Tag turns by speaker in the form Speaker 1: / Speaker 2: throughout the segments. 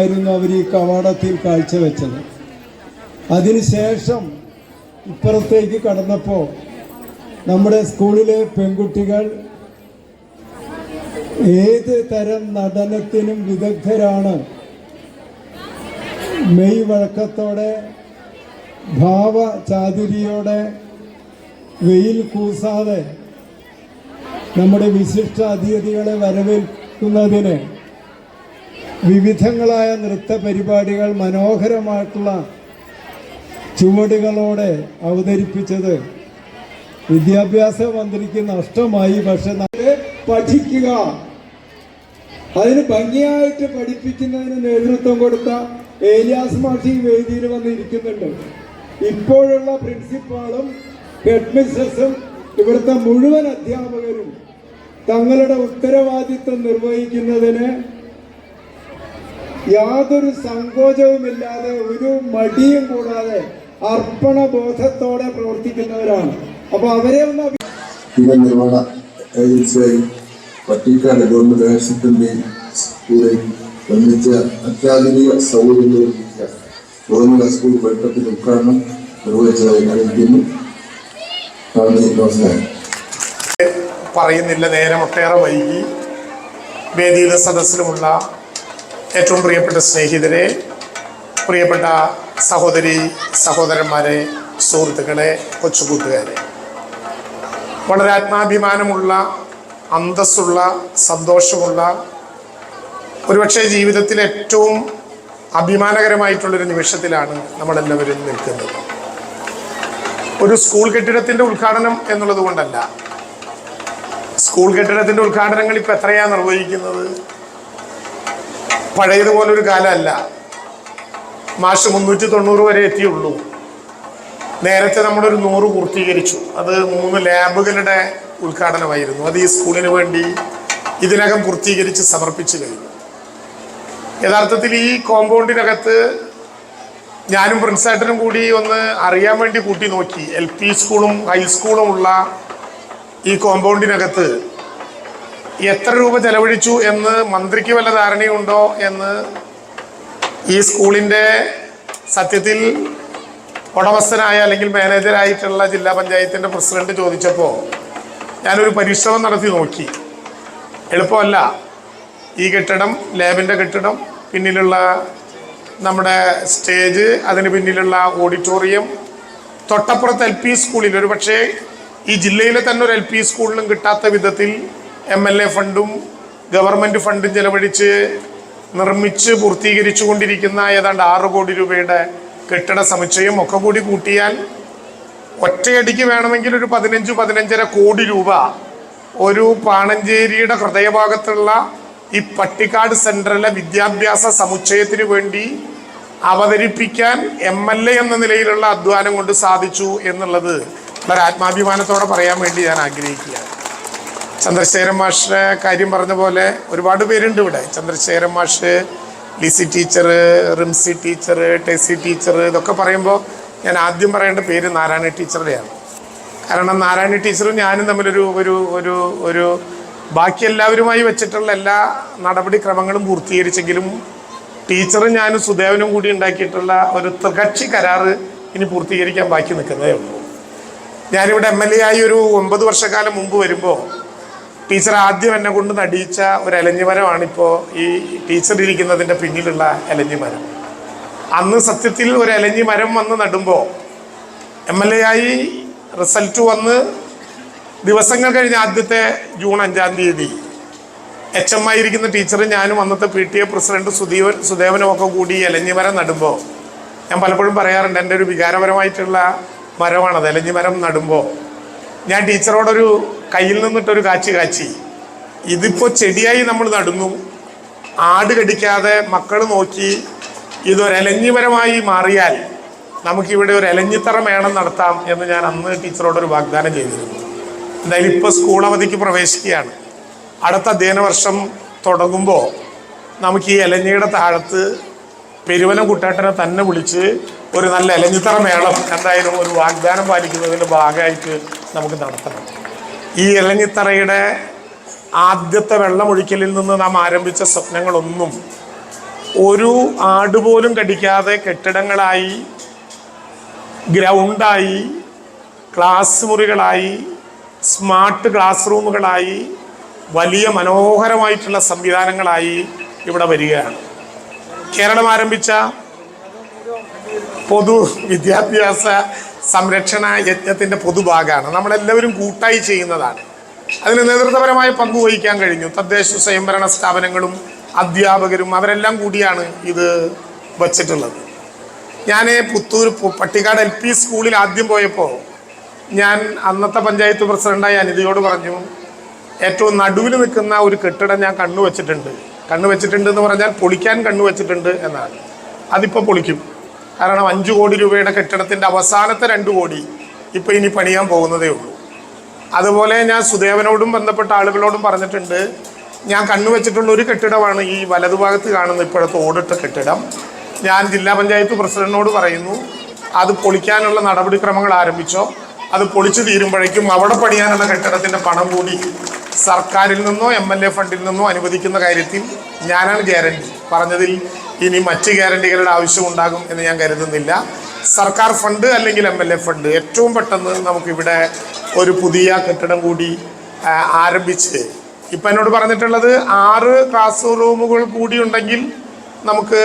Speaker 1: ആയിരുന്നു അവർ ഈ കവാടത്തിൽ കാഴ്ചവെച്ചത്. അതിനുശേഷം ഇപ്പുറത്തേക്ക് കടന്നപ്പോൾ നമ്മുടെ സ്കൂളിലെ പെൺകുട്ടികൾ ഏത് തരം നടനത്തിനും വിദഗ്ധരാണ്. മെയ് വഴക്കത്തോടെ ഭാവ ചാതുരിയോടെ വെയിൽ കൂസാതെ നമ്മുടെ വിശിഷ്ട അതിഥികളെ വരവേൽക്കുന്നതിന് വിവിധങ്ങളായ നൃത്ത പരിപാടികൾ മനോഹരമായിട്ടുള്ള ചുവടുകളോടെ അവതരിപ്പിച്ചത് വിദ്യാഭ്യാസ മന്ത്രിക്ക് നഷ്ടമായി പക്ഷെ പഠിക്കുക. അതിന് ഭംഗിയായിട്ട് പഠിപ്പിക്കുന്നതിന് നേതൃത്വം കൊടുത്ത ഏലിയാസ് മാഷി വേദിയിൽ വന്നിരിക്കുന്നുണ്ട്. ഇപ്പോഴുള്ള പ്രിൻസിപ്പാളും ഹെഡ് മിസ്സസും ഇവിടുത്തെ മുഴുവൻ അധ്യാപകരും തങ്ങളുടെ ഉത്തരവാദിത്വം നിർവഹിക്കുന്നതിന് യാതൊരു സങ്കോചവുമില്ലാതെ ഒരു മടിയും കൂടാതെ അർപ്പണ ബോധത്തോടെ പ്രവർത്തിക്കുന്നവരാണ്. അപ്പൊ അവരെ ഒന്ന്
Speaker 2: നിർമ്മാണ ഏജൻസിയായി പട്ടിക്കാട് ഗവൺമെന്റ് ഹയർ സെക്കൻഡറി സ്കൂളിൽ നിർമ്മിച്ച അത്യാധുനിക സൗകര്യങ്ങൾ ഗവൺമെന്റ് സ്കൂൾ വെട്ടത്തിന്റെ ഉദ്ഘാടനം നിർവഹിച്ചതായി അറിയിക്കുന്നു. നന്ദി നമസ്കാരം.
Speaker 3: പറയുന്നില്ല നേരം ഒട്ടേറെ വൈകി. വേദിയിലും സദസ്സിലുമുള്ള ഏറ്റവും പ്രിയപ്പെട്ട സ്നേഹിതരെ പ്രിയപ്പെട്ട സഹോദരി സഹോദരന്മാരെ സുഹൃത്തുക്കളെ കൊച്ചുകൂട്ടുകാരെ. വളരെ ആത്മാഭിമാനമുള്ള അന്തസ്സുള്ള സന്തോഷമുള്ള ഒരുപക്ഷെ ജീവിതത്തിൽ ഏറ്റവും അഭിമാനകരമായിട്ടുള്ളൊരു നിമിഷത്തിലാണ് നമ്മളെല്ലാവരും നിൽക്കുന്നത്. ഒരു സ്കൂൾ കെട്ടിടത്തിന്റെ ഉദ്ഘാടനം എന്നുള്ളത് കൊണ്ടല്ല. സ്കൂൾ കെട്ടിടത്തിന്റെ ഉദ്ഘാടനങ്ങൾ ഇപ്പൊ എത്രയാ നിർവഹിക്കുന്നത്? പഴയതുപോലെ ഒരു കാലമല്ല. മാഷ് മുന്നൂറ്റി തൊണ്ണൂറ് വരെ എത്തിയുള്ളൂ. നേരത്തെ നമ്മുടെ ഒരു നൂറ് പൂർത്തീകരിച്ചു. അത് മൂന്ന് ലാബുകളുടെ ഉദ്ഘാടനമായിരുന്നു. അത് ഈ സ്കൂളിന് വേണ്ടി ഇതിനകം പൂർത്തീകരിച്ച് സമർപ്പിച്ചു കഴിഞ്ഞു. യഥാർത്ഥത്തിൽ ഈ കോമ്പൗണ്ടിനകത്ത് ഞാനും പ്രിൻസേട്ടനും കൂടി ഒന്ന് അറിയാൻ വേണ്ടി കൂട്ടി നോക്കി. എൽ പി സ്കൂളും ഹൈസ്കൂളും ഉള്ള ഈ കോമ്പൗണ്ടിനകത്ത് എത്ര രൂപ ചെലവഴിച്ചു എന്ന് മന്ത്രിക്ക് വല്ല ധാരണയുണ്ടോ എന്ന് ഈ സ്കൂളിന്റെ സത്യത്തിൽ ഉടമസ്ഥനായ അല്ലെങ്കിൽ മാനേജരായിട്ടുള്ള ജില്ലാ പഞ്ചായത്തിന്റെ പ്രസിഡന്റ് ചോദിച്ചപ്പോൾ ഞാനൊരു പരിശ്രമം നടത്തി നോക്കി. എളുപ്പമല്ല. ഈ കെട്ടിടം ലാബിന്റെ കെട്ടിടം പിന്നിലുള്ള നമ്മുടെ സ്റ്റേജ് അതിന് പിന്നിലുള്ള ഓഡിറ്റോറിയം തൊട്ടപ്പുറത്ത് എൽ പി സ്കൂളിൽ. ഒരു പക്ഷേ ഈ ജില്ലയിലെ തന്നെ ഒരു എൽ പി സ്കൂളിലും കിട്ടാത്ത വിധത്തിൽ എം എൽ എ ഫണ്ടും ഗവൺമെന്റ് ഫണ്ടും ചെലവഴിച്ച് നിർമ്മിച്ച് പൂർത്തീകരിച്ചു കൊണ്ടിരിക്കുന്ന ഏതാണ്ട് ആറ് കോടി രൂപയുടെ കെട്ടിട സമുച്ചയം ഒക്കെ കൂടി കൂട്ടിയാൽ ഒറ്റയടിക്ക് വേണമെങ്കിൽ ഒരു പതിനഞ്ച് പതിനഞ്ചര കോടി രൂപ ഒരു പാണഞ്ചേരിയുടെ ഹൃദയഭാഗത്തുള്ള ഈ പട്ടിക്കാട് സെൻട്രലിലെ വിദ്യാഭ്യാസ സമുച്ചയത്തിന് വേണ്ടി അവതരിപ്പിക്കാൻ എം എൽ എ എന്ന നിലയിലുള്ള അധ്വാനം കൊണ്ട് സാധിച്ചു എന്നുള്ളത് വളരെ ആത്മാഭിമാനത്തോടെ പറയാൻ വേണ്ടി ഞാൻ ആഗ്രഹിക്കുകയാണ്. ചന്ദ്രശേഖരൻ മാഷിനെ കാര്യം പറഞ്ഞ പോലെ ഒരുപാട് പേരുണ്ട് ഇവിടെ. ചന്ദ്രശേഖരൻ മാഷ് Lissy teacher Rimsy teacher Tessy teacher ഇതൊക്കെ പറയുമ്പോൾ ഞാൻ ആദ്യം പറയേണ്ട പേര് നാരായണ ടീച്ചറുടെയാണ്. കാരണം നാരായണ ടീച്ചറും ഞാനും തമ്മിലൊരു ഒരു ഒരു ഒരു ബാക്കി എല്ലാവരുമായി വെച്ചിട്ടുള്ള എല്ലാ നടപടിക്രമങ്ങളും പൂർത്തീകരിച്ചെങ്കിലും ടീച്ചറും ഞാനും സുദേവനും കൂടി ഉണ്ടാക്കിയിട്ടുള്ള ഒരു ത്രികക്ഷി കരാറ് ഇനി പൂർത്തീകരിക്കാൻ ബാക്കി നിൽക്കുന്നതേ ഉള്ളൂ. ഞാനിവിടെ എം എൽ എ ആയി ഒരു ഒമ്പത് വർഷക്കാലം മുമ്പ് വരുമ്പോൾ ടീച്ചർ ആദ്യം എന്നെ കൊണ്ട് നടിയിച്ച ഒരു എലഞ്ഞിമരമാണ് ഇപ്പോൾ ഈ ടീച്ചർ ഇരിക്കുന്നതിന്റെ പിന്നിലുള്ള എലഞ്ഞിമരം. അന്ന് സത്യത്തിൽ ഒരു എലഞ്ഞിമരം വന്ന് നടുമ്പോൾ എം എൽ എ ആയി റിസൾട്ട് വന്ന് ദിവസങ്ങൾ കഴിഞ്ഞ ആദ്യത്തെ ജൂൺ അഞ്ചാം തീയതി എച്ച് എം ആയിരിക്കുന്ന ടീച്ചറും ഞാനും അന്നത്തെ P T A president Sudhivan സുദേവനും ഒക്കെ കൂടി എലഞ്ഞിമരം നടുമ്പോൾ ഞാൻ പലപ്പോഴും പറയാറുണ്ട് എന്റെ ഒരു വികാരപരമായിട്ടുള്ള മരമാണത്. എലഞ്ഞിമരം നടുമ്പോൾ ഞാൻ ടീച്ചറോടൊരു കയ്യിൽ നിന്നിട്ടൊരു കാച്ചി കാച്ചി. ഇതിപ്പോൾ ചെടിയായി നമ്മൾ നടുന്നു. ആട് കടിക്കാതെ മക്കൾ നോക്കി ഇതൊരലഞ്ഞിപരമായി മാറിയാൽ നമുക്കിവിടെ ഒരു ഇലഞ്ഞിത്തറ മേളം നടത്താം എന്ന് ഞാൻ അന്ന് ടീച്ചറോടൊരു വാഗ്ദാനം ചെയ്തിരുന്നു. എന്തായാലും ഇപ്പോൾ സ്കൂൾ അവധിക്ക് പ്രവേശിക്കുകയാണ്. അടുത്ത അധ്യയന വർഷം തുടങ്ങുമ്പോൾ നമുക്ക് ഈ ഇലഞ്ഞിയുടെ താഴത്ത് പെരുവനം കുട്ടേട്ടനെ തന്നെ വിളിച്ച് ഒരു നല്ല ഇലഞ്ഞിത്തറ മേളം എന്തായാലും ഒരു വാഗ്ദാനം പാലിക്കുന്നതിന്റെ ഭാഗമായിട്ട് നമുക്ക് നടത്തണം. ഈ ഇളഞ്ഞിത്തറയുടെ ആദ്യത്തെ വെള്ളമൊഴിക്കലിൽ നിന്ന് നാം ആരംഭിച്ച സ്വപ്നങ്ങളൊന്നും ഒരു ആട് പോലും കടിക്കാതെ കെട്ടിടങ്ങളായി ഗ്രൗണ്ടായി ക്ലാസ് മുറികളായി സ്മാർട്ട് ക്ലാസ് റൂമുകളായി വലിയ മനോഹരമായിട്ടുള്ള സംവിധാനങ്ങളായി ഇവിടെ വരികയാണ്. കേരളം ആരംഭിച്ച പൊതു വിദ്യാഭ്യാസ സംരക്ഷണ യജ്ഞത്തിന്റെ പൊതുഭാഗമാണ്. നമ്മളെല്ലാവരും കൂട്ടായി ചെയ്യുന്നതാണ്. അതിന് നേതൃത്വപരമായ പങ്ക് വഹിക്കാൻ കഴിഞ്ഞു. തദ്ദേശ സ്വയംഭരണ സ്ഥാപനങ്ങളും അധ്യാപകരും അവരെല്ലാം കൂടിയാണ് ഇത് വച്ചിട്ടുള്ളത്. ഞാൻ പുത്തൂർ പട്ടിക്കാട് എൽ പി സ്കൂളിൽ ആദ്യം പോയപ്പോൾ ഞാൻ അന്നത്തെ പഞ്ചായത്ത് പ്രസിഡന്റായ അനിതയോട് പറഞ്ഞു ഏറ്റവും നടുവിൽ നിൽക്കുന്ന ഒരു കെട്ടിടം ഞാൻ കണ്ണു വെച്ചിട്ടുണ്ട് കണ്ണു വെച്ചിട്ടുണ്ട് എന്ന് പറഞ്ഞാൽ പൊളിക്കാൻ കണ്ണു വെച്ചിട്ടുണ്ട് എന്നാണ്. അതിപ്പോൾ പൊളിക്കും. കാരണം അഞ്ച് കോടി രൂപയുടെ കെട്ടിടത്തിന്റെ അവസാനത്തെ രണ്ട് കോടി ഇപ്പോൾ ഇനി പണിയാൻ പോകുന്നതേ ഉള്ളൂ. അതുപോലെ ഞാൻ സുദേവനോടും ബന്ധപ്പെട്ട ആളുകളോടും പറഞ്ഞിട്ടുണ്ട് ഞാൻ കണ്ണുവെച്ചിട്ടുള്ള ഒരു കെട്ടിടമാണ് ഈ വലതുഭാഗത്ത് കാണുന്ന ഇപ്പോഴത്തെ ഓടിട്ട കെട്ടിടം. ഞാൻ ജില്ലാ പഞ്ചായത്ത് പ്രസിഡന്റിനോട് പറയുന്നു അത് പൊളിക്കാനുള്ള നടപടിക്രമങ്ങൾ ആരംഭിച്ചോ അത് പൊളിച്ചു തീരുമ്പോഴേക്കും അവിടെ പണിയാനുള്ള കെട്ടിടത്തിന്റെ പണം കൂടി സർക്കാരിൽ നിന്നോ എം എൽ എ ഫണ്ടിൽ നിന്നോ അനുവദിക്കുന്ന കാര്യത്തിൽ ഞാനാണ് ഗ്യാരണ്ടി. പറഞ്ഞതിൽ ഇനി മറ്റ് ഗ്യാരണ്ടികളുടെ ആവശ്യമുണ്ടാകും എന്ന് ഞാൻ കരുതുന്നില്ല. സർക്കാർ ഫണ്ട് അല്ലെങ്കിൽ എം എൽ എ ഫണ്ട് ഏറ്റവും പെട്ടെന്ന് നമുക്കിവിടെ ഒരു പുതിയ കെട്ടിടം കൂടി ആരംഭിച്ച്. ഇപ്പം എന്നോട് പറഞ്ഞിട്ടുള്ളത് ആറ് ക്ലാസ് റൂമുകൾ കൂടി ഉണ്ടെങ്കിൽ നമുക്ക്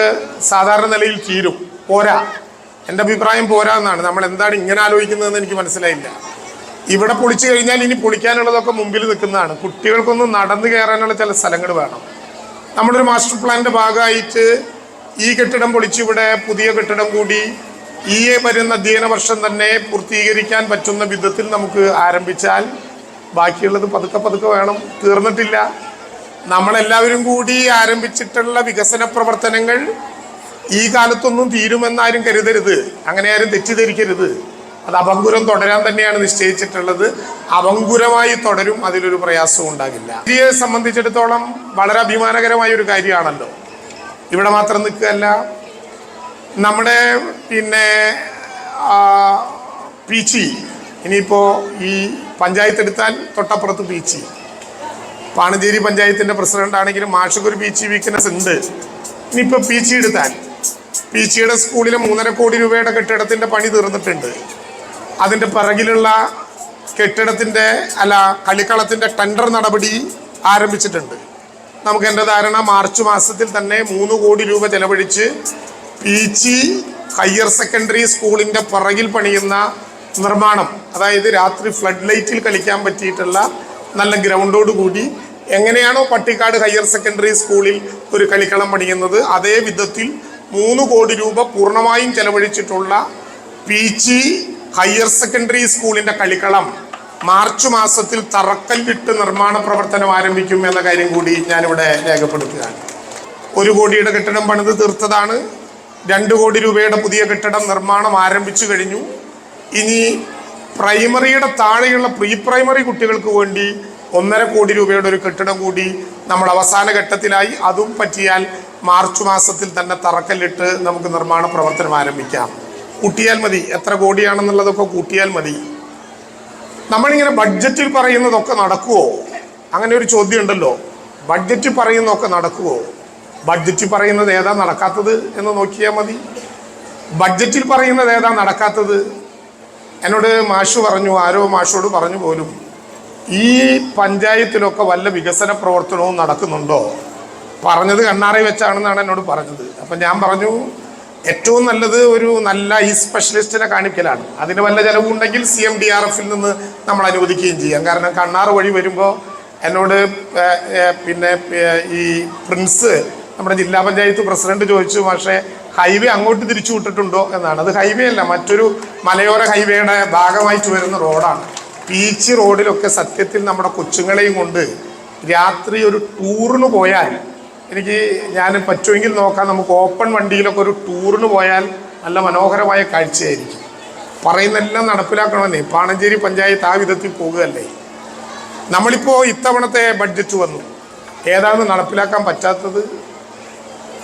Speaker 3: സാധാരണ നിലയിൽ തീരും. പോരാ. എന്റെ അഭിപ്രായം പോരാ എന്നാണ്. നമ്മൾ എന്താണ് ഇങ്ങനെ ആലോചിക്കുന്നതെന്ന് എനിക്ക് മനസ്സിലായില്ല. ഇവിടെ പൊളിച്ചു കഴിഞ്ഞാൽ ഇനി പൊളിക്കാനുള്ളതൊക്കെ മുമ്പിൽ നിൽക്കുന്നതാണ്. കുട്ടികൾക്കൊന്നും നടന്നു കയറാനുള്ള ചില സ്ഥലങ്ങൾ വേണം. നമ്മുടെ ഒരു മാസ്റ്റർ പ്ലാനിന്റെ ഭാഗമായിട്ട് ഈ കെട്ടിടം പൊളിച്ചിവിടെ പുതിയ കെട്ടിടം കൂടി ഈ വരുന്ന അധ്യയന വർഷം തന്നെ പൂർത്തീകരിക്കാൻ പറ്റുന്ന വിധത്തിൽ നമുക്ക് ആരംഭിച്ചാൽ ബാക്കിയുള്ളത് പതുക്കെ പതുക്കെ വേണം. തീർന്നിട്ടില്ല. നമ്മളെല്ലാവരും കൂടി ആരംഭിച്ചിട്ടുള്ള വികസന പ്രവർത്തനങ്ങൾ ഈ കാലത്തൊന്നും തീരുമെന്നാരും കരുതരുത്. അങ്ങനെ ആരും തെറ്റിദ്ധരിക്കരുത്. അത് അപങ്കുരം തുടരാൻ തന്നെയാണ് നിശ്ചയിച്ചിട്ടുള്ളത്. അപങ്കുരമായി തുടരും അതിലൊരു പ്രയാസവും ഉണ്ടാകില്ല. ഇന്ത്യയെ സംബന്ധിച്ചിടത്തോളം വളരെ അഭിമാനകരമായ ഒരു കാര്യമാണല്ലോ. ഇവിടെ മാത്രം നിൽക്കുകയല്ല നമ്മുടെ പിന്നെ പീച്ചി ഇനിയിപ്പോൾ ഈ പഞ്ചായത്ത് എടുത്താൽ തൊട്ടപ്പുറത്ത് പീച്ചി. പാണഞ്ചേരി പഞ്ചായത്തിന്റെ പ്രസിഡന്റ് ആണെങ്കിലും മാഷക്കൊരു പീച്ചി വീക്ക്നെസ് ഉണ്ട്. ഇനിയിപ്പോൾ പീച്ചി എടുത്താൽ പീച്ചിയുടെ സ്കൂളിലെ മൂന്നര കോടി രൂപയുടെ കെട്ടിടത്തിന്റെ പണി തീർന്നിട്ടുണ്ട്. അതിന്റെ പിറകിലുള്ള കെട്ടിടത്തിന്റെ അല്ല കളിക്കളത്തിന്റെ ടെൻഡർ നടപടി ആരംഭിച്ചിട്ടുണ്ട്. നമുക്ക് എന്റെ ധാരണ മാർച്ച് മാസത്തിൽ തന്നെ മൂന്ന് കോടി രൂപ ചെലവഴിച്ച് പീച്ചി ഹയർ സെക്കൻഡറി സ്കൂളിന്റെ പിറകിൽ പണിയുന്ന നിർമ്മാണം അതായത് രാത്രി ഫ്ലഡ് ലൈറ്റിൽ കളിക്കാൻ പറ്റിയിട്ടുള്ള നല്ല ഗ്രൗണ്ടോട് കൂടി എങ്ങനെയാണോ പട്ടിക്കാട് ഹയർ സെക്കൻഡറി സ്കൂളിൽ ഒരു കളിക്കളം പണിയുന്നത് അതേ വിധത്തിൽ മൂന്ന് കോടി രൂപ പൂർണമായും ചെലവഴിച്ചിട്ടുള്ള പീച്ചി ഹയർ സെക്കൻഡറി സ്കൂളിന്റെ കളിക്കളം മാർച്ച് മാസത്തിൽ തറക്കല്ലിട്ട് നിർമ്മാണ പ്രവർത്തനം ആരംഭിക്കും എന്ന കാര്യം കൂടി ഞാനിവിടെ രേഖപ്പെടുത്തുകയാണ്. ഒരു കോടിയുടെ കെട്ടിടം പണിത് തീർത്തതാണ്. രണ്ട് കോടി രൂപയുടെ പുതിയ കെട്ടിടം നിർമ്മാണം ആരംഭിച്ചു കഴിഞ്ഞു. ഇനി പ്രൈമറിയുടെ താഴെയുള്ള പ്രീ പ്രൈമറി കുട്ടികൾക്ക് വേണ്ടി ഒന്നര കോടി രൂപയുടെ ഒരു കെട്ടിടം കൂടി നമ്മൾ അവസാന ഘട്ടത്തിലായി. അതും പറ്റിയാൽ മാർച്ച് മാസത്തിൽ തന്നെ തറക്കല്ലിട്ട് നമുക്ക് നിർമ്മാണ പ്രവർത്തനം ആരംഭിക്കാം. കൂട്ടിയാൽ മതി. എത്ര കോടിയാണെന്നുള്ളതൊക്കെ കൂട്ടിയാൽ മതി. നമ്മളിങ്ങനെ ബഡ്ജറ്റിൽ പറയുന്നതൊക്കെ നടക്കുമോ അങ്ങനെ ഒരു ചോദ്യം ഉണ്ടല്ലോ ബഡ്ജറ്റിൽ പറയുന്നതൊക്കെ നടക്കുമോ ബഡ്ജറ്റിൽ പറയുന്നത് ഏതാ നടക്കാത്തത് എന്ന് നോക്കിയാൽ മതി. ബഡ്ജറ്റിൽ പറയുന്നത് ഏതാ നടക്കാത്തത്? എന്നോട് മാഷു പറഞ്ഞു ആരോ മാഷോട് പറഞ്ഞു പോലും ഈ പഞ്ചായത്തിലൊക്കെ വല്ല വികസന പ്രവർത്തനവും നടക്കുന്നുണ്ടോ? പറഞ്ഞത് കണ്ണാറി വെച്ചാണെന്നാണ് എന്നോട് പറഞ്ഞത്. അപ്പം ഞാൻ പറഞ്ഞു ഏറ്റവും നല്ലത് ഒരു നല്ല ഈ സ്പെഷ്യലിസ്റ്റിനെ കാണിക്കലാണ്. അതിന് വല്ല ചിലവുണ്ടെങ്കിൽ സി എം ഡി ആർ എഫിൽ നിന്ന് നമ്മൾ അനുവദിക്കുകയും ചെയ്യാം. കാരണം കണ്ണാറ് വഴി വരുമ്പോൾ എന്നോട് പിന്നെ ഈ പ്രിൻസ് നമ്മുടെ ജില്ലാ പഞ്ചായത്ത് പ്രസിഡന്റ് ചോദിച്ചു പക്ഷേ ഹൈവേ അങ്ങോട്ട് തിരിച്ചു വിട്ടിട്ടുണ്ടോ? എന്നാണ്. അത് ഹൈവേ അല്ല മറ്റൊരു മലയോര ഹൈവേയുടെ ഭാഗമായിട്ട് വരുന്ന റോഡാണ്. ബീച്ച് റോഡിലൊക്കെ സത്യത്തിൽ നമ്മുടെ കൊച്ചുങ്ങളെയും കൊണ്ട് രാത്രി ഒരു ടൂറിന് പോയാൽ എനിക്ക് ഞാൻ പറ്റുമെങ്കിൽ നോക്കാം. നമുക്ക് ഓപ്പൺ വണ്ടിയിലൊക്കെ ഒരു ടൂറിന് പോയാൽ നല്ല മനോഹരമായ കാഴ്ചയായിരിക്കും. പറയുന്നെല്ലാം നടപ്പിലാക്കണമെന്നേ. പാണഞ്ചേരി പഞ്ചായത്ത് ആ വിധത്തിൽ പോകുകയല്ലേ? നമ്മളിപ്പോൾ ഇത്തവണത്തെ ബഡ്ജറ്റ് വന്നു. ഏതാണ് നടപ്പിലാക്കാൻ പറ്റാത്തത്?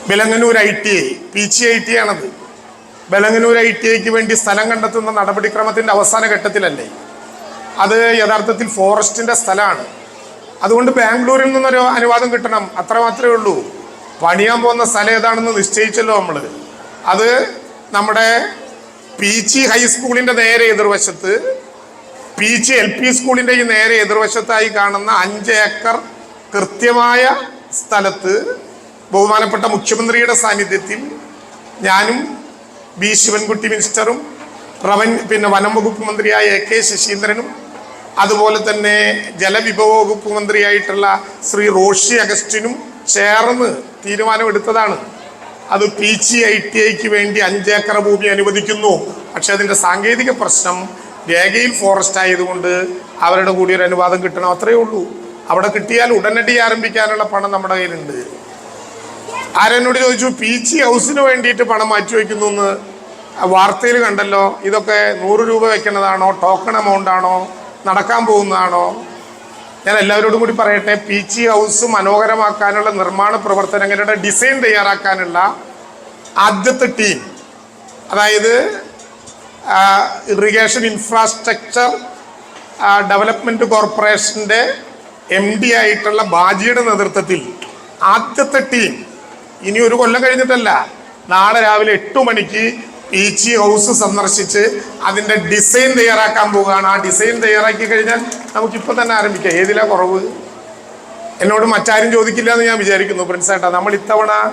Speaker 3: Balanganur I T I P G I T ആണത്. ബലങ്ങനൂർ ഐ ടി ഐക്ക് വേണ്ടി സ്ഥലം കണ്ടെത്തുന്ന നടപടിക്രമത്തിന്റെ അവസാന ഘട്ടത്തിലല്ലേ? അത് യഥാർത്ഥത്തിൽ ഫോറസ്റ്റിന്റെ സ്ഥലമാണ്. അതുകൊണ്ട് ബാംഗ്ലൂരിൽ നിന്നൊരു അനുവാദം കിട്ടണം. അത്ര മാത്രമേ ഉള്ളൂ. പണിയാൻ പോകുന്ന സ്ഥലം ഏതാണെന്ന് നിശ്ചയിച്ചല്ലോ നമ്മൾ അത് നമ്മുടെ പി ജി ഹൈസ്കൂളിന്റെ നേരെ എതിർവശത്ത് പി ജി എൽ പി സ്കൂളിന്റെ ഈ നേരെ എതിർവശത്തായി കാണുന്ന അഞ്ച് ഏക്കർ കൃത്യമായ സ്ഥലത്ത് ബഹുമാനപ്പെട്ട മുഖ്യമന്ത്രിയുടെ സാന്നിധ്യത്തിൽ ഞാനും ബി ശിവൻകുട്ടി മിനിസ്റ്ററും റവൻ പിന്നെ വനം വകുപ്പ് മന്ത്രിയായ എ കെ ശശീന്ദ്രനും അതുപോലെ തന്നെ ജലവിഭവ വകുപ്പ് മന്ത്രിയായിട്ടുള്ള ശ്രീ റോഷി അഗസ്റ്റിനും ചേർന്ന് തീരുമാനമെടുത്തതാണ്. അത് പി ജി ഐ ടി ഐക്ക് വേണ്ടി അഞ്ചേക്കർ ഭൂമി അനുവദിക്കുന്നു. പക്ഷെ അതിന്റെ സാങ്കേതിക പ്രശ്നം രേഖയിൽ ഫോറസ്റ്റ് ആയതുകൊണ്ട് അവരുടെ കൂടി ഒരു അനുവാദം കിട്ടണം അത്രയേ ഉള്ളൂ. അവിടെ കിട്ടിയാൽ ഉടനടി ആരംഭിക്കാനുള്ള പണം നമ്മുടെ കയ്യിലുണ്ട്. ആരെന്നോട് ചോദിച്ചു പി ജി ഹൗസിന് വേണ്ടിയിട്ട് പണം മാറ്റി വയ്ക്കുന്നു എന്ന് വാർത്തയിൽ കണ്ടല്ലോ. ഇതൊക്കെ നൂറ് രൂപ വെക്കുന്നതാണോ? ടോക്കൺ എമൗണ്ട് ആണോ? നടക്കാൻ പോകുന്നതാണോ? ഞാൻ എല്ലാവരോടും കൂടി പറയട്ടെ പി ജി ഹൗസ് മനോഹരമാക്കാനുള്ള നിർമ്മാണ പ്രവർത്തനങ്ങളുടെ ഡിസൈൻ തയ്യാറാക്കാനുള്ള ആദ്യത്തെ ടീം അതായത് ഇറിഗേഷൻ ഇൻഫ്രാസ്ട്രക്ചർ ഡെവലപ്മെന്റ് കോർപ്പറേഷന്റെ എം ഡി ആയിട്ടുള്ള ബാജിയുടെ നേതൃത്വത്തിൽ ആദ്യത്തെ ടീം ഇനി ഒരു കൊല്ലം കഴിഞ്ഞിട്ടല്ല നാളെ രാവിലെ എട്ട് മണിക്ക് ജി ഹൗസ് സന്ദർശിച്ച് അതിന്റെ ഡിസൈൻ തയ്യാറാക്കാൻ പോവുകയാണ്. ആ ഡിസൈൻ തയ്യാറാക്കി കഴിഞ്ഞാൽ നമുക്ക് നമുക്കിപ്പോൾ തന്നെ ആരംഭിക്കാം. ഏതിലാ കുറവ്? എന്നോട് മറ്റാരും ചോദിക്കില്ല എന്ന് ഞാൻ വിചാരിക്കുന്നു പ്രിൻസ് ഏട്ടാ. നമ്മൾ ഇത്തവണ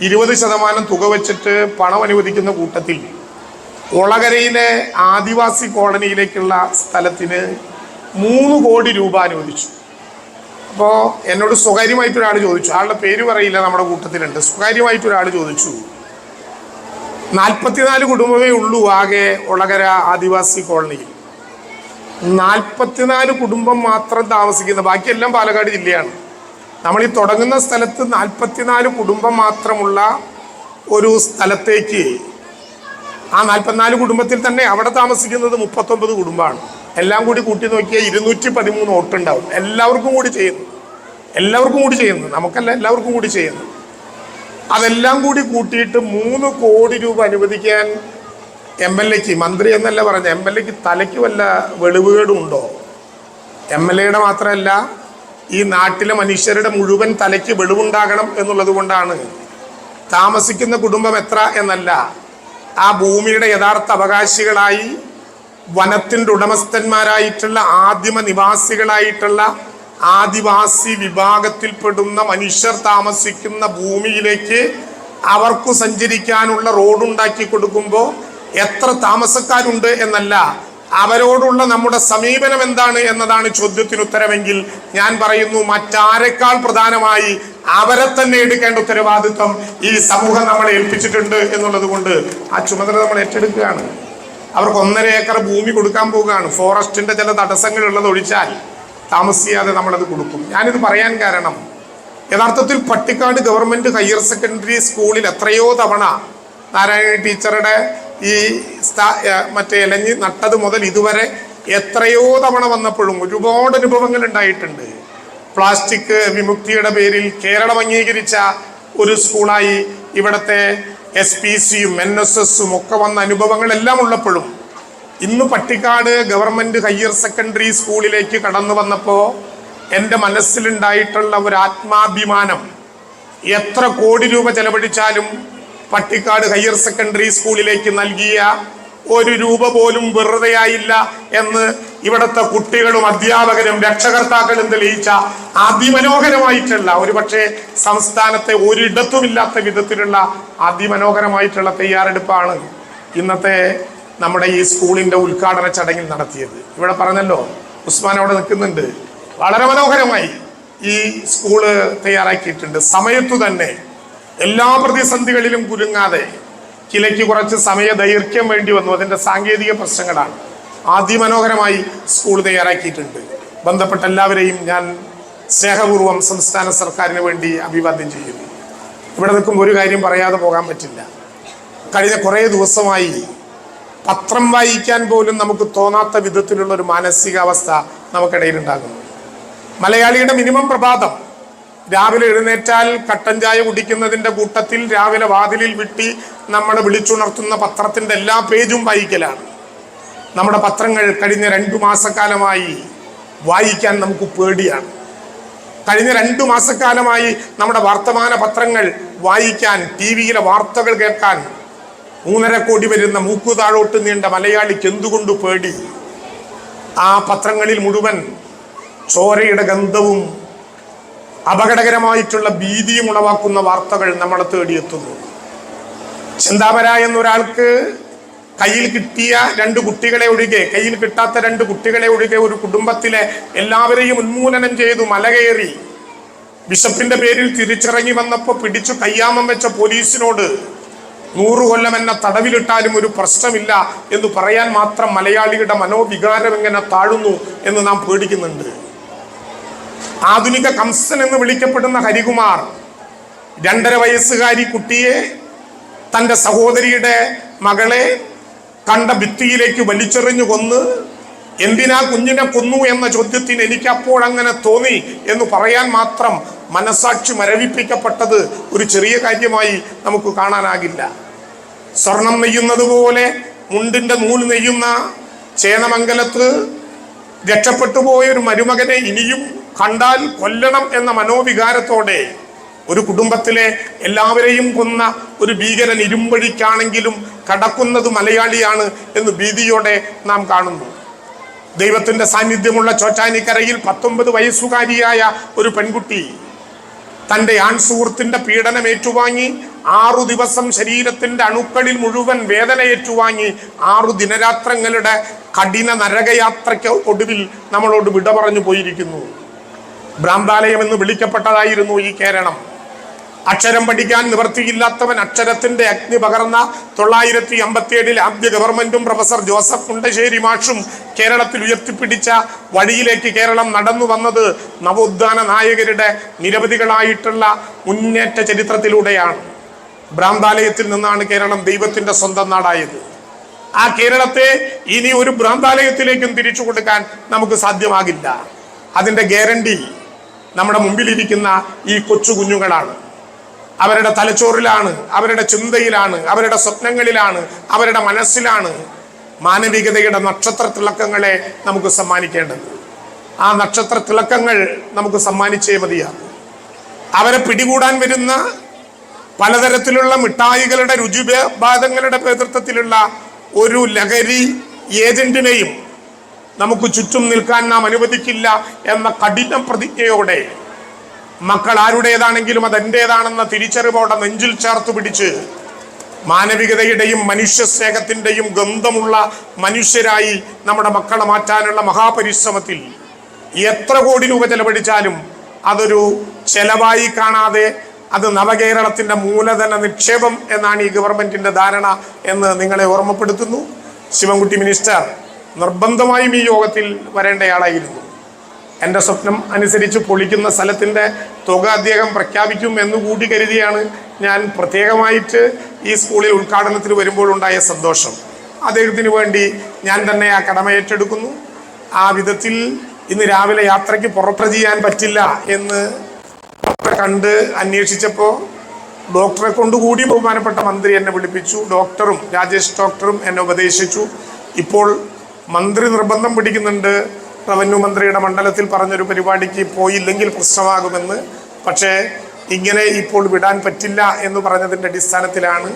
Speaker 3: ഇരുപത് ശതമാനം തുക വെച്ചിട്ട് പണം അനുവദിക്കുന്ന കൂട്ടത്തിൽ ഒളകരയിലെ ആദിവാസി കോളനിയിലേക്കുള്ള സ്ഥലത്തിന് മൂന്ന് കോടി രൂപ അനുവദിച്ചു. അപ്പോൾ എന്നോട് സ്വകാര്യമായിട്ട് ഒരാൾ ചോദിച്ചു. ആളുടെ പേര് പറയില്ല നമ്മുടെ കൂട്ടത്തിലുണ്ട്. സ്വകാര്യമായിട്ട് ഒരാൾ ചോദിച്ചു. നാൽപ്പത്തിനാല് കുടുംബമേ ഉള്ളൂ ആകെ ഒളകര ആദിവാസി കോളനിയിൽ. നാൽപ്പത്തിനാല് കുടുംബം മാത്രം താമസിക്കുന്ന ബാക്കിയെല്ലാം പാലക്കാട് ജില്ലയാണ്. നമ്മൾ ഈ തുടങ്ങുന്ന സ്ഥലത്ത് നാൽപ്പത്തിനാല് കുടുംബം മാത്രമുള്ള ഒരു സ്ഥലത്തേക്ക് ആ നാൽപ്പത്തിനാല് കുടുംബത്തിൽ തന്നെ അവിടെ താമസിക്കുന്നത് മുപ്പത്തൊമ്പത് കുടുംബമാണ്. എല്ലാം കൂടി കൂട്ടി നോക്കിയാൽ ഇരുന്നൂറ്റി പതിമൂന്ന് വോട്ടുണ്ടാവും. എല്ലാവർക്കും കൂടി ചെയ്യുന്നു. എല്ലാവർക്കും കൂടി ചെയ്യുന്നു. നമുക്കല്ല എല്ലാവർക്കും കൂടി ചെയ്യുന്നു. അതെല്ലാം കൂടി കൂട്ടിയിട്ട് മൂന്ന് കോടി രൂപ അനുവദിക്കാൻ എം എൽ എക്ക് മന്ത്രി എന്നല്ല പറഞ്ഞ എം എൽ എക്ക് തലയ്ക്ക് വല്ല വെളിവുകേടും ഉണ്ടോ എം എൽ എയുടെ മാത്രമല്ല ഈ നാട്ടിലെ മനുഷ്യരുടെ മുഴുവൻ തലയ്ക്ക് വെളിവുണ്ടാകണം എന്നുള്ളത് കൊണ്ടാണ്. താമസിക്കുന്ന കുടുംബം എത്ര എന്നല്ല ആ ഭൂമിയുടെ യഥാർത്ഥ അവകാശികളായി വനത്തിന്റെ ഉടമസ്ഥന്മാരായിട്ടുള്ള ആദിമ നിവാസികളായിട്ടുള്ള ആദിവാസി വിഭാഗത്തിൽപ്പെടുന്ന മനുഷ്യർ താമസിക്കുന്ന ഭൂമിയിലേക്ക് അവർക്ക് സഞ്ചരിക്കാനുള്ള റോഡുണ്ടാക്കി കൊടുക്കുമ്പോൾ എത്ര താമസക്കാരുണ്ട് എന്നല്ല അവരോടുള്ള നമ്മുടെ സമീപനം എന്താണ് എന്നതാണ് ചോദ്യത്തിന് ഉത്തരമെങ്കിൽ ഞാൻ പറയുന്നു മറ്റാരെക്കാൾ പ്രധാനമായി അവരെ തന്നെ എടുക്കേണ്ട ഉത്തരവാദിത്വം ഈ സമൂഹം നമ്മളെ ഏൽപ്പിച്ചിട്ടുണ്ട് എന്നുള്ളത് കൊണ്ട് ആ ചുമതല നമ്മൾ ഏറ്റെടുക്കുകയാണ്. അവർക്ക് ഒന്നര ഏക്കർ ഭൂമി കൊടുക്കാൻ പോവുകയാണ്. ഫോറസ്റ്റിന്റെ ചില തടസ്സങ്ങൾ ഉള്ളത് ഒഴിച്ചാൽ താമസിയാതെ നമ്മളത് കൊടുക്കും. ഞാനിത് പറയാൻ കാരണം യഥാർത്ഥത്തിൽ പട്ടിക്കാട് ഗവൺമെന്റ് ഹയർ സെക്കൻഡറി സ്കൂളിൽ എത്രയോ തവണ നാരായണ ടീച്ചറുടെ ഈ സ്ഥാ- മറ്റേ ഇലഞ്ഞി നട്ടത് മുതൽ ഇതുവരെ എത്രയോ തവണ വന്നപ്പോഴും ഒരുപാട് അനുഭവങ്ങൾ ഉണ്ടായിട്ടുണ്ട്. പ്ലാസ്റ്റിക് വിമുക്തിയുടെ പേരിൽ കേരളം അംഗീകരിച്ച ഒരു സ്കൂളായി ഇവിടുത്തെ എസ് പി സിയും എൻ എസ് എസും ഒക്കെ വന്ന അനുഭവങ്ങളെല്ലാം ഉള്ളപ്പോഴും ഇന്ന് പട്ടിക്കാട് ഗവൺമെന്റ് ഹയർ സെക്കൻഡറി സ്കൂളിലേക്ക് കടന്നു വന്നപ്പോൾ എന്റെ മനസ്സിലുണ്ടായിട്ടുള്ള ഒരു ആത്മാഭിമാനം എത്ര കോടി രൂപ ചെലവഴിച്ചാലും പട്ടിക്കാട് ഹയർ സെക്കൻഡറി സ്കൂളിലേക്ക് നൽകിയ ഒരു രൂപ പോലും വെറുതെയായില്ല എന്ന് ഇവിടുത്തെ കുട്ടികളും അധ്യാപകരും രക്ഷകർത്താക്കളും തെളിയിച്ച അതിമനോഹരമായിട്ടുള്ള ഒരുപക്ഷെ സംസ്ഥാനത്തെ ഒരിടത്തുമില്ലാത്ത വിധത്തിലുള്ള അതിമനോഹരമായിട്ടുള്ള തയ്യാറെടുപ്പാണ് ഇന്നത്തെ നമ്മുടെ ഈ സ്കൂളിന്റെ ഉദ്ഘാടന ചടങ്ങിൽ നടത്തിയത്. ഇവിടെ പറഞ്ഞല്ലോ ഉസ്മാൻ അവിടെ നിൽക്കുന്നുണ്ട്. വളരെ മനോഹരമായി ഈ സ്കൂൾ തയ്യാറാക്കിയിട്ടുണ്ട്. സമയത്തു തന്നെ എല്ലാ പ്രതിസന്ധികളിലും കുരുങ്ങാതെ കിലയ്ക്ക് കുറച്ച് സമയ ദൈർഘ്യം വേണ്ടി വന്നു. അതിന്റെ സാങ്കേതിക പ്രശ്നങ്ങളാണ് അതിമനോഹരമായി സ്കൂൾ തയ്യാറാക്കിയിട്ടുണ്ട്. ബന്ധപ്പെട്ട എല്ലാവരെയും ഞാൻ സ്നേഹപൂർവം സംസ്ഥാന സർക്കാരിന് വേണ്ടി അഭിവാദ്യം ചെയ്യുന്നു. ഇവിടെ നിൽക്കുമ്പോൾ ഒരു കാര്യം പറയാതെ പോകാൻ പറ്റില്ല. കഴിഞ്ഞ കുറേ ദിവസമായി പത്രം വായിക്കാൻ പോലും നമുക്ക് തോന്നാത്ത വിധത്തിലുള്ള ഒരു മാനസികാവസ്ഥ നമുക്കിടയിൽ ഉണ്ടാകുന്നു മലയാളിയുടെ മിനിമം പ്രഭാതം രാവിലെ എഴുന്നേറ്റാൽ കട്ടൻ ചായ കുടിക്കുന്നതിന്റെ കൂട്ടത്തിൽ രാവിലെ വാതിലിൽ വിട്ടി നമ്മളെ വിളിച്ചുണർത്തുന്ന പത്രത്തിന്റെ എല്ലാ പേജും വായിക്കലാണ്. നമ്മുടെ പത്രങ്ങൾ കഴിഞ്ഞ രണ്ടു മാസക്കാലമായി വായിക്കാൻ നമുക്ക് പേടിയാണ്. കഴിഞ്ഞ രണ്ടു മാസക്കാലമായി നമ്മുടെ വർത്തമാന പത്രങ്ങൾ വായിക്കാൻ ടി വിയിലെ വാർത്തകൾ കേൾക്കാൻ മൂന്നര കോടി വരുന്ന മൂക്കു താഴോട്ട് നീണ്ട മലയാളിക്ക് എന്തുകൊണ്ട് പേടി? ആ പത്രങ്ങളിൽ മുഴുവൻ ചോരയുടെ ഗന്ധവും അപകടകരമായിട്ടുള്ള ഭീതിയും ഉളവാക്കുന്ന വാർത്തകൾ നമ്മളെ തേടിയെത്തുന്നു. ചിന്താമര എന്നൊരാൾക്ക് കയ്യിൽ കിട്ടിയ രണ്ട് കുട്ടികളെ ഒഴികെ കയ്യിൽ കിട്ടാത്ത രണ്ട് കുട്ടികളെ ഒഴികെ ഒരു കുടുംബത്തിലെ എല്ലാവരെയും ഉന്മൂലനം ചെയ്തു മലകയറി. ബിഷപ്പിന്റെ പേരിൽ തിരിച്ചിറങ്ങി വന്നപ്പോൾ പിടിച്ചു കയ്യാമം വെച്ച പോലീസിനോട് നൂറു കൊല്ലം എന്നെ തടവിലിട്ടാലും ഒരു പ്രശ്നമില്ല എന്ന് പറയാൻ മാത്രം മലയാളിയുടെ മനോവികാരം എങ്ങനെ താഴുന്നു എന്ന് നാം പേടിക്കുന്നുണ്ട്. ആധുനിക കംസൻ എന്ന് വിളിക്കപ്പെടുന്ന ഹരികുമാർ രണ്ടര വയസ്സുകാരി കുട്ടിയെ തന്റെ സഹോദരിയുടെ മകളെ കണ്ട ഭിത്തിയിലേക്ക് വലിച്ചെറിഞ്ഞു കൊന്ന് എന്തിനാ കുഞ്ഞിനെ കൊന്നു എന്ന ചോദ്യത്തിന് എനിക്ക് അപ്പോൾ അങ്ങനെ തോന്നി എന്ന് പറയാൻ മാത്രം മനസാക്ഷി മരവിപ്പിക്കപ്പെട്ടത് ഒരു ചെറിയ കാര്യമായി നമുക്ക് കാണാനാകില്ല. സ്വർണം നെയ്യുന്നത് പോലെ മുണ്ടിന്റെ നൂൽ നെയ്യുന്ന ചേനമംഗലത്ത് രക്ഷപ്പെട്ടു പോയ ഒരു മരുമകനെ ഇനിയും കണ്ടാൽ കൊല്ലണം എന്ന മനോവികാരത്തോടെ ഒരു കുടുംബത്തിലെ എല്ലാവരെയും കൊന്ന ഒരു ഭീകരൻ ഇരുമ്പഴിക്കാണെങ്കിലും കടക്കുന്നത് മലയാളിയാണ് എന്ന് ഭീതിയോടെ നാം കാണുന്നു. ദൈവത്തിന്റെ സാന്നിധ്യമുള്ള ചോറ്റാനിക്കരയിൽ പത്തൊമ്പത് വയസ്സുകാരിയായ ഒരു പെൺകുട്ടി തന്റെ ആൺ സുഹൃത്തിന്റെ പീഡനം ഏറ്റുവാങ്ങി ആറു ദിവസം ശരീരത്തിന്റെ അണുക്കളിൽ മുഴുവൻ വേദന ഏറ്റുവാങ്ങി ആറു ദിനരാത്രങ്ങളുടെ കഠിന നരകയാത്രയ്ക്ക് ഒടുവിൽ നമ്മളോട് വിട പറഞ്ഞു പോയിരിക്കുന്നു. ഭ്രാന്താലയം എന്ന് വിളിക്കപ്പെട്ടതായിരുന്നു ഈ കേരളം. അക്ഷരം പഠിക്കാൻ നിവർത്തിയില്ലാത്തവൻ അക്ഷരത്തിന്റെ അഗ്നി പകർന്ന തൊള്ളായിരത്തി അമ്പത്തിയേഴിൽ ആദ്യ ഗവൺമെന്റും പ്രൊഫസർ ജോസഫ് കുണ്ടശ്ശേരി മാഷും കേരളത്തിൽ ഉയർത്തിപ്പിടിച്ച വഴിയിലേക്ക് കേരളം നടന്നു വന്നത് നവോത്ഥാന നായകരുടെ നിരവധികളായിട്ടുള്ള മുന്നേറ്റ ചരിത്രത്തിലൂടെയാണ്. ഭ്രാന്താലയത്തിൽ നിന്നാണ് കേരളം ദൈവത്തിന്റെ സ്വന്തം നാടായത്. ആ കേരളത്തെ ഇനി ഒരു ഭ്രാന്താലയത്തിലേക്കും തിരിച്ചു കൊടുക്കാൻ നമുക്ക് സാധ്യമാകില്ല. അതിന്റെ ഗ്യാരണ്ടി നമ്മുടെ മുമ്പിലിരിക്കുന്ന ഈ കൊച്ചു കുഞ്ഞുങ്ങളാണ്. അവരുടെ തലച്ചോറിലാണ് അവരുടെ ചിന്തയിലാണ് അവരുടെ സ്വപ്നങ്ങളിലാണ് അവരുടെ മനസ്സിലാണ് മാനവികതയുടെ നക്ഷത്ര തിളക്കങ്ങളെ നമുക്ക് സമ്മാനിക്കേണ്ടത്. ആ നക്ഷത്ര തിളക്കങ്ങൾ നമുക്ക് സമ്മാനിച്ചേ മതിയാകും. അവരെ പിടികൂടാൻ വരുന്ന പലതരത്തിലുള്ള മിഠായികളുടെ രുചിഭേദങ്ങളുടെ നേതൃത്വത്തിലുള്ള ഒരു ലഹരി ഏജന്റിനെയും നമുക്ക് ചുറ്റും നിൽക്കാൻ നാം അനുവദിക്കില്ല എന്ന കഠിന പ്രതിജ്ഞയോടെ മക്കൾ ആരുടേതാണെങ്കിലും അത് എന്റേതാണെന്ന തിരിച്ചറിവോടെ നെഞ്ചിൽ ചേർത്ത് പിടിച്ച് മാനവികതയുടെയും മനുഷ്യ സ്നേഹത്തിന്റെയും ഗന്ധമുള്ള മനുഷ്യരായി നമ്മുടെ മക്കളെ മാറ്റാനുള്ള മഹാപരിശ്രമത്തിൽ എത്ര കോടി രൂപ ചെലവഴിച്ചാലും അതൊരു ചെലവായി കാണാതെ അത് നവകേരളത്തിന്റെ മൂലധന നിക്ഷേപം എന്നാണ് ഈ ഗവൺമെന്റിന്റെ ധാരണ എന്ന് നിങ്ങളെ ഓർമ്മപ്പെടുത്തുന്നു. ശിവൻകുട്ടി മിനിസ്റ്റർ നിർബന്ധമായും ഈ യോഗത്തിൽ വരേണ്ടയാളായിരുന്നു. എന്റെ സ്വപ്നം അനുസരിച്ച് പൊളിക്കുന്ന സ്ഥലത്തിന്റെ തുക അദ്ദേഹം പ്രഖ്യാപിക്കും എന്ന് കൂടി കരുതിയാണ് ഞാൻ പ്രത്യേകമായിട്ട് ഈ സ്കൂളിൽ ഉദ്ഘാടനത്തിന് വരുമ്പോഴുണ്ടായ സന്തോഷം. അദ്ദേഹത്തിന് വേണ്ടി ഞാൻ തന്നെ ആ കടമ ഏറ്റെടുക്കുന്നു. ആ വിധത്തിൽ ഇന്ന് രാവിലെ യാത്രയ്ക്ക് പുറപ്പെടു ചെയ്യാൻ പറ്റില്ല എന്ന് കണ്ട് അന്വേഷിച്ചപ്പോൾ ഡോക്ടറെ കൊണ്ടുകൂടി ബഹുമാനപ്പെട്ട മന്ത്രി എന്നെ വിളിപ്പിച്ചു. ഡോക്ടറും രാജേഷ് ഡോക്ടറും എന്നെ ഉപദേശിച്ചു. ഇപ്പോൾ മന്ത്രി നിർബന്ധം പിടിക്കുന്നുണ്ട്. റവന്യൂ മന്ത്രിയുടെ മണ്ഡലത്തിൽ പറഞ്ഞൊരു പരിപാടിക്ക് പോയില്ലെങ്കിൽ പ്രശ്നമാകുമെന്ന്. പക്ഷേ ഇങ്ങനെ ഇപ്പോൾ വിടാൻ പറ്റില്ല എന്ന് പറഞ്ഞതിന്റെ അടിസ്ഥാനത്തിലാണ്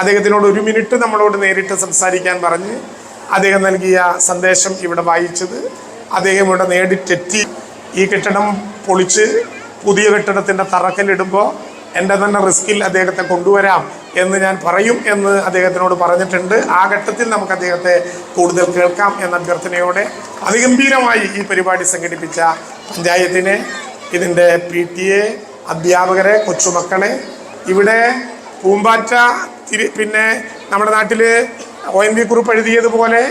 Speaker 3: അദ്ദേഹത്തിനോട് ഒരു മിനിറ്റ് നമ്മളോട് നേരിട്ട് സംസാരിക്കാൻ പറഞ്ഞ് അദ്ദേഹം നൽകിയ സന്ദേശം ഇവിടെ വായിച്ചത്. അദ്ദേഹം ഇവിടെ നേടിട്ടെത്തി ഈ കെട്ടിടം പൊളിച്ച് പുതിയ കെട്ടിടത്തിന്റെ തറക്കല്ലിടുമ്പോൾ എന്റെ തന്നെ റിസ്കിൽ അദ്ദേഹത്തെ കൊണ്ടുവരാം എന്ന് ഞാൻ പറയും എന്ന് അദ്ദേഹത്തിനോട് പറഞ്ഞിട്ടുണ്ട്. ആ ഘട്ടത്തിൽ നമുക്ക് അദ്ദേഹത്തെ കൂടുതൽ കേൾക്കാം എന്ന അഭ്യർത്ഥനയോടെ അതിഗംഭീരമായി ഈ പരിപാടി സംഘടിപ്പിച്ച പഞ്ചായത്തിനെ ഇതിന്റെ പി ടി എ അധ്യാപകരെ കൊച്ചുമക്കളെ ഇവിടെ പൂമ്പാറ്റ തിരി പിന്നെ നമ്മുടെ നാട്ടിൽ ഒ എൻ വി കുറിപ്പ് എഴുതിയതുപോലെ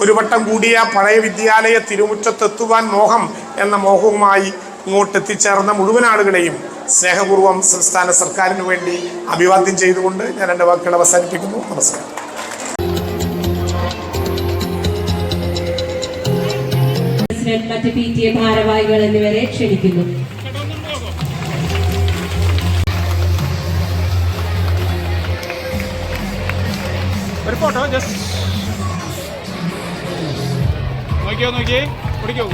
Speaker 3: ഒരു വട്ടം കൂടിയ പഴയ വിദ്യാലയ തിരുമുറ്റത്തെത്തുവാൻ മോഹം എന്ന മോഹവുമായി ഇങ്ങോട്ട് എത്തിച്ചേർന്ന മുഴുവൻ ആളുകളെയും സ്നേഹപൂർവം സംസ്ഥാന സർക്കാരിന് വേണ്ടി അഭിവാദ്യം ചെയ്തുകൊണ്ട് ഞാൻ എന്റെ വാക്കുകൾ അവസാനിപ്പിക്കുന്നു. നമസ്കാരം.
Speaker 4: മറ്റ് പി ടി എ ഭാരവാഹികൾ എന്നിവരെ ക്ഷണിക്കുന്നു.
Speaker 5: ഒരു ഫോട്ടോ ജസ്റ്റ് നോക്കിയോ നോക്കിയേ? പിടിക്കോ